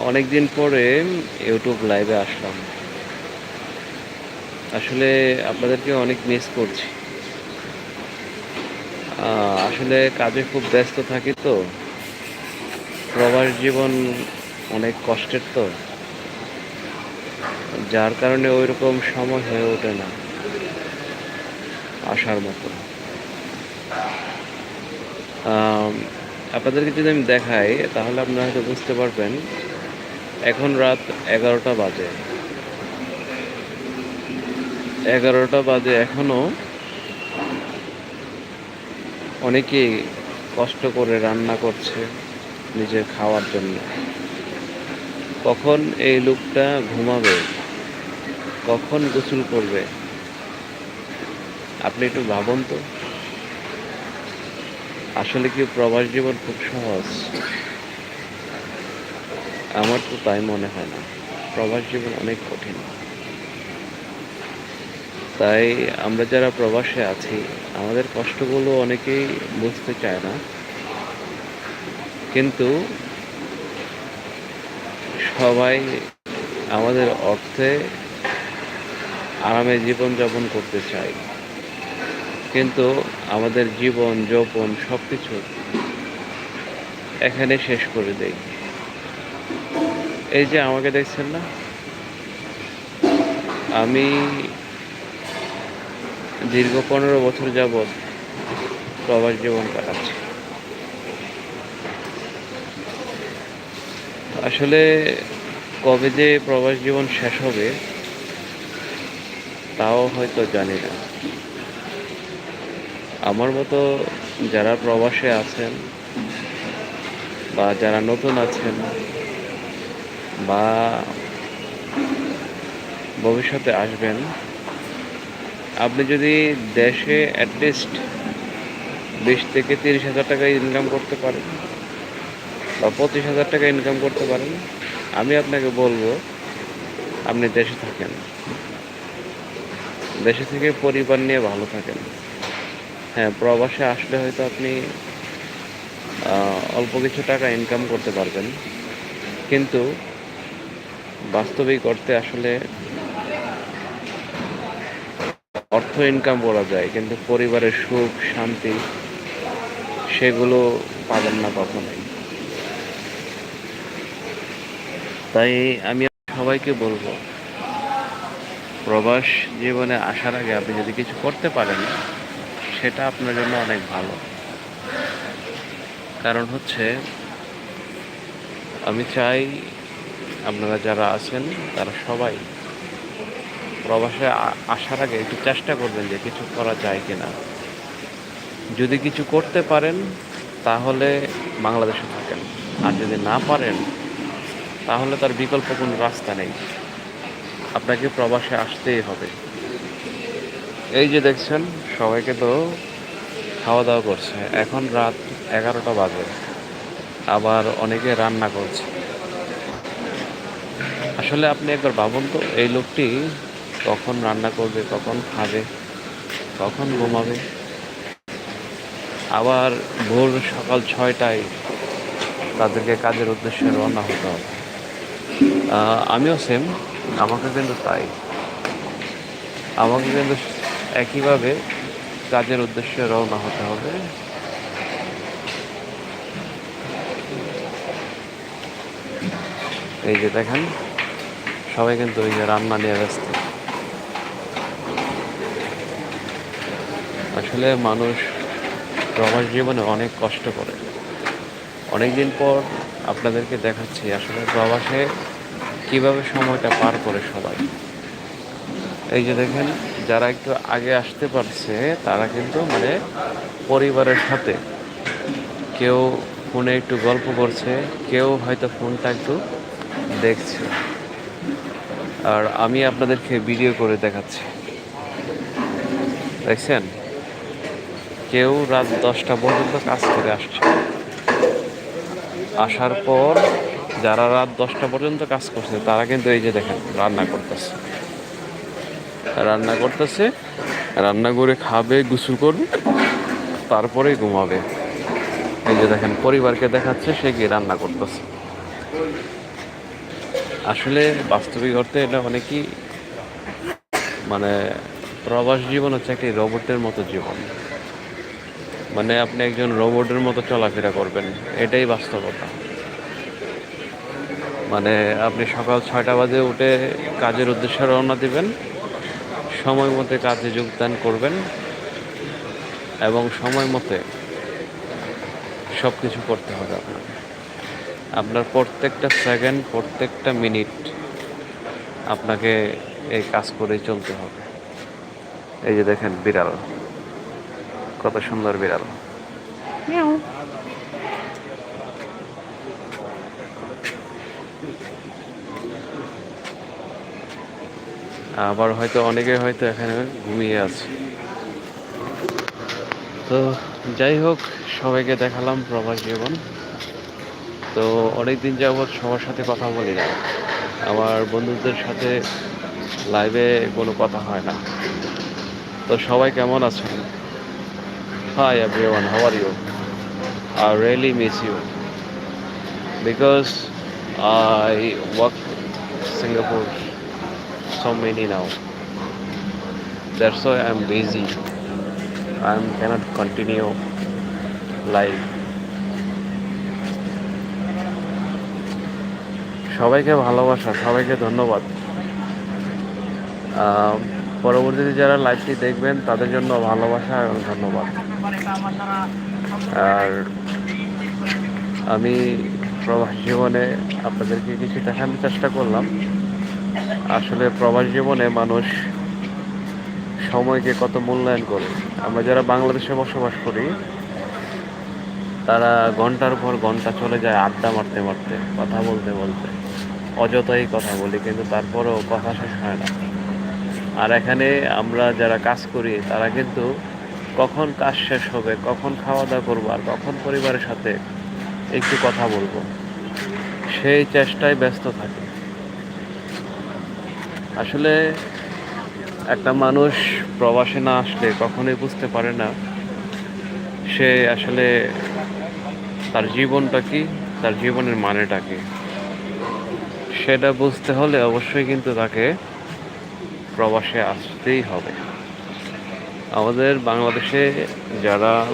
অনেক দিন পরে ইউটিউব লাইভে আসলাম। আসলে আপনাদেরকে অনেক মিস করছি। আসলে কাজে খুব ব্যস্ত থাকি তো। প্রবাস জীবন অনেক কষ্টের তো। যার কারণে ওই রকম সময় হয়ে ওঠে না। আসার মতো। আপনাদেরকে যদি আমি দেখাই, তাহলে আপনারা হয়তো বুঝতে পারবেন, এখন রাত এগারোটা বাজে। এগারোটা বাজে এখনও অনেকেই কষ্ট করে রান্না করছে নিজের খাওয়ার জন্য। কখন এই লোকটা ঘুমাবে? কখন গোসল করবে? আপনি একটু ভাবুন তো। আসলে কি প্রবাস জীবন খুব সহজ? আমার তো তাই মনে হয় না। প্রবাস জীবন অনেক কঠিন। তাই আমরা যারা প্রবাসে আছি, আমাদের কষ্টগুলো অনেকেই বুঝতে চায় না। কিন্তু সবাই আমাদের অর্থে আরামে জীবনযাপন করতে চায়। কিন্তু আমাদের জীবন, যৌবন সব কিছু এখানে শেষ করে দেই। এই যে আমাকে দেখছেন না? আমি দীর্ঘ পনেরো বছর যাবৎ প্রবাস জীবন কাটাচ্ছি। আসলে কবে যে প্রবাস জীবন শেষ হবে, তাও হয়তো জানি না। আমার মতো যারা প্রবাসে আছেন বা যারা নতুন আছেন বা ভবিষ্যতে আসবেন, আপনি যদি দেশে অ্যাটলিস্ট বিশ থেকে তিরিশ হাজার টাকা ইনকাম করতে পারেন বা পঁচিশ হাজার টাকা ইনকাম করতে পারেন, আমি আপনাকে বলব, আপনি দেশে থাকেন। দেশে থেকে পরিবার নিয়ে ভালো থাকেন। হ্যাঁ প্রবাসে আসলে হয়তো আপনি অল্প কিছু টাকা ইনকাম করতে পারবেন। কিন্তু বাস্তবিক অর্থে আসলে অর্থ ইনকাম করা যায়, কিন্তু পরিবারের সুখ, শান্তি সেগুলো পাবেন না কখনোই। তাই আমি সবাইকে বলব, প্রবাস জীবনে আসার আগে আপনি যদি কিছু করতে পারেন সেটা আপনার জন্য অনেক ভালো। কারণ হচ্ছে, আমি চাই আপনারা যারা আছেন, তারা সবাই প্রবাসে আসার আগে একটু চেষ্টা করবেন যে কিছু করা যায় কিনা। যদি কিছু করতে পারেন, তাহলে বাংলাদেশে থাকেন। আর যদি না পারেন, তাহলে তার বিকল্প কোনো রাস্তা নেই। আপনাকে প্রবাসে আসতেই হবে। এই যে দেখছেন, সবাইকে তো খাওয়া দাওয়া করছে। এখন রাত এগারোটা বাজে। আবার অনেকে রান্না করছে। আসলে আপনি একবার ভাবুন তো, এই লোকটি কখন রান্না করবে, কখন খাবে, কখন ঘুমাবে। আবার ভোর সকাল ছয়টায় তাদেরকে কাজের উদ্দেশ্যে রওনা হতে হবে। আমিও সেম আমাকে কিন্তু তাই। আমাকে কিন্তু একইভাবে কাজের উদ্দেশ্যে রওনা হতে হবে। এই যে দেখেন, সবাই কিন্তু ওই যে রান্না নিয়ে ব্যস্ত। আসলে মানুষ প্রবাস জীবনে অনেক কষ্ট করে। অনেক দিন পর আপনাদেরকে দেখাচ্ছি আসলে প্রবাসে কীভাবে সময়টা পার করে সবাই। এই যে দেখেন যারা একটু আগে আসতে পারছে, তারা কিন্তু মানে পরিবারের সাথে কেউ ফোনে একটু গল্প করছে, কেউ হয়তো ফোনটা একটু দেখছে। আর আমি আপনাদেরকে ভিডিও করে দেখাচ্ছি। দেখছেন? কেউ রাত দশটা পর্যন্ত কাজ করে আসছে। আসার পর যারা রাত দশটা পর্যন্ত কাজ করছে, তারা কিন্তু এই যে দেখেন, রান্না করতেছে। রান্না করতেছে, রান্না করে খাবে, গোসল করবে তারপরে ঘুমাবে। এই যে দেখেন, পরিবারকে দেখাচ্ছে সে কি রান্না করতেছে। আসলে বাস্তবিক অর্থে এটা অনেকই মানে প্রবাস জীবন হচ্ছে একটি রোবটের মতো জীবন। মানে আপনি একজন রোবটের মতো চলাফেরা করবেন, এটাই বাস্তবতা। মানে আপনি সকাল ছয়টা বাজে উঠে কাজের উদ্দেশ্যে রওনা দিবেন সময় মতো কাজে যোগদান করবেন এবং সময় মতে সব কিছু করতে হবে আপনাকে। আপনার প্রত্যেকটা সেকেন্ড, প্রত্যেকটা মিনিট আপনাকে এই কাজ করে চলতে হবে। এই যে দেখেন বিড়াল, কত সুন্দর বিড়াল। আবার হয়তো অনেকে হয়তো এখানে ঘুমিয়ে আছে। তো যাই হোক, সবাইকে দেখালাম প্রবাস জীবন। তো অনেক দিন যাবৎ সবার সাথে কথা বলি না। আমার বন্ধুদের সাথে লাইভে কোনো কথা হয় না। তো সবাই কেমন আছেন? Hi everyone how are you I really miss you because I work Singapore so many now. That's why I'm busy. I cannot continue live. সবাইকে ভালোবাসা, সবাইকে ধন্যবাদ পরবর্তীতে যারা লাইভটি দেখবেন, তাদের জন্য ভালোবাসা এবং ধন্যবাদ আর আমি প্রবাস জীবনে আপনাদেরকে কিছু দেখানোর চেষ্টা করলাম আসলে প্রবাস জীবনে মানুষ সময়কে কত মূল্যায়ন করে। আমরা যারা বাংলাদেশে বসবাস করি, তারা ঘণ্টার পর ঘণ্টা চলে যায় আড্ডা মারতে মারতে, কথা বলতে বলতে। অযথাই কথা বলি, কিন্তু তারপরেও কথা শেষ হয় না। আর এখানে আমরা যারা কাজ করি, তারা কিন্তু কখন কাজ শেষ হবে, কখন খাওয়া দাওয়া করব, আর কখন পরিবারের সাথে একটু কথা বলব, সেই চেষ্টায় ব্যস্ত থাকে। আসলে একটা মানুষ প্রবাসে না আসলে কখনোই বুঝতে পারে না সে আসলে তার জীবনটা কি, তার জীবনের মানেটা কি। সেটা বুঝতে হলে অবশ্যই কিন্তু তাকে প্রবাসে আসতেই হবে। আমাদের বাংলাদেশে যারা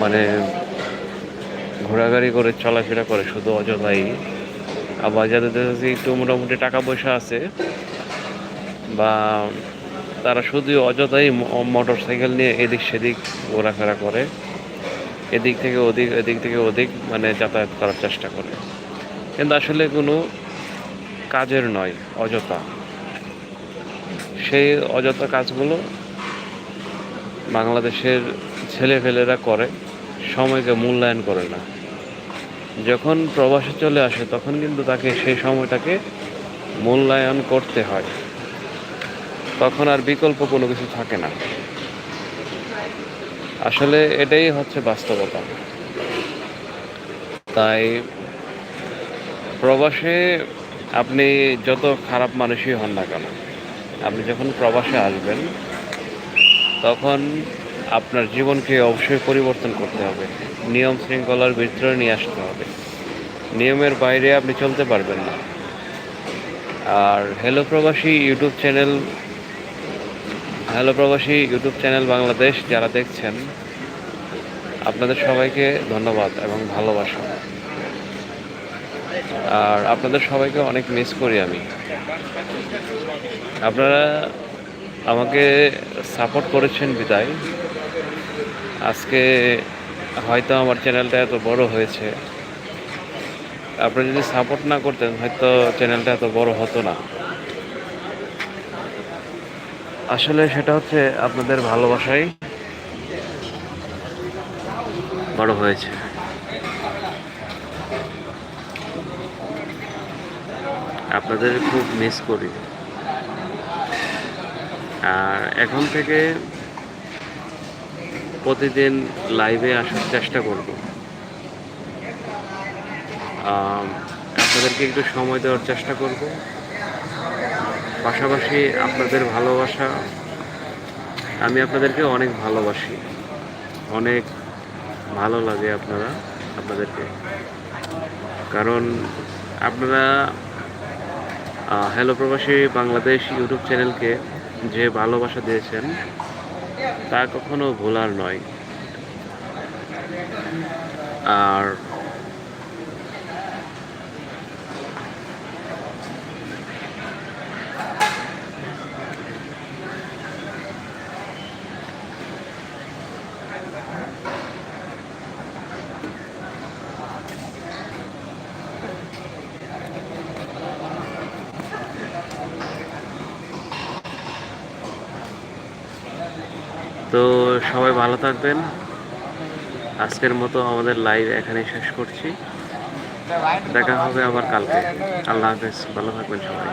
মানে ঘোরাঘুরি করে, চলাফেরা করে, শুধু অযথাই আবার যাদের কাছে একটু মোটামুটি টাকা পয়সা আছে, বা তারা শুধু অযথাই মোটর সাইকেল নিয়ে এদিক সেদিক ঘোরাফেরা করে, এদিক থেকে ওদিক, এদিক থেকে ওদিক মানে যাতায়াত করার চেষ্টা করে। কিন্তু আসলে কোনো কাজের নয়, অযথা। সেই অযথা কাজগুলো বাংলাদেশের ছেলেপেলেরা করে, সময়কে মূল্যায়ন করে না। যখন প্রবাসে চলে আসে, তখন কিন্তু তাকে সেই সময়টাকে মূল্যায়ন করতে হয়। তখন আর বিকল্প কোনো কিছু থাকে না। আসলে এটাই হচ্ছে বাস্তবতা। তাই প্রবাসে আপনি যত খারাপ মানুষই হন না কেন, আপনি যখন প্রবাসে আসবেন, তখন আপনার জীবনকে অবশ্যই পরিবর্তন করতে হবে। নিয়ম শৃঙ্খলার ভিতরে নিয়ে আসতে হবে। নিয়মের বাইরে আপনি চলতে পারবেন না। আর হ্যালো প্রবাসী ইউটিউব চ্যানেল হ্যালো প্রবাসী ইউটিউব চ্যানেল বাংলাদেশ যারা দেখছেন, আপনাদের সবাইকে ধন্যবাদ এবং ভালোবাসা। আর আপনাদের সবাইকে অনেক মিস করি আমি। আপনারা আমাকে সাপোর্ট করেছেন বিদায়। আজকে হয়তো আমার চ্যানেলটা এত বড় হয়েছে। আপনি যদি সাপোর্ট না করতেন, হয়তো চ্যানেলটা এত বড় হতো না। আসলে সেটা হচ্ছে আপনাদের ভালোবাসাই বড় হয়েছে। আপনাদের খুব মিস করি। আর এখন থেকে প্রতিদিন লাইভে আসার চেষ্টা করব। আপনাদেরকে একটু সময় দেওয়ার চেষ্টা করব। পাশাপাশি আপনাদের ভালোবাসা, আমি আপনাদেরকে অনেক ভালোবাসি। অনেক ভালো লাগে আপনারা, আপনাদেরকে। কারণ আপনারা হ্যালো প্রবাসী বাংলাদেশ ইউটিউব চ্যানেলকে যে ভালোবাসা দিয়েছেন তা কখনো ভোলার নয়। আর তো সবাই ভালো থাকবেন। আজকের মতো আমাদের লাইভ এখানেই শেষ করছি। দেখা হবে আবার কালকে। আল্লাহ হাফেজ। ভালো থাকবেন সবাই।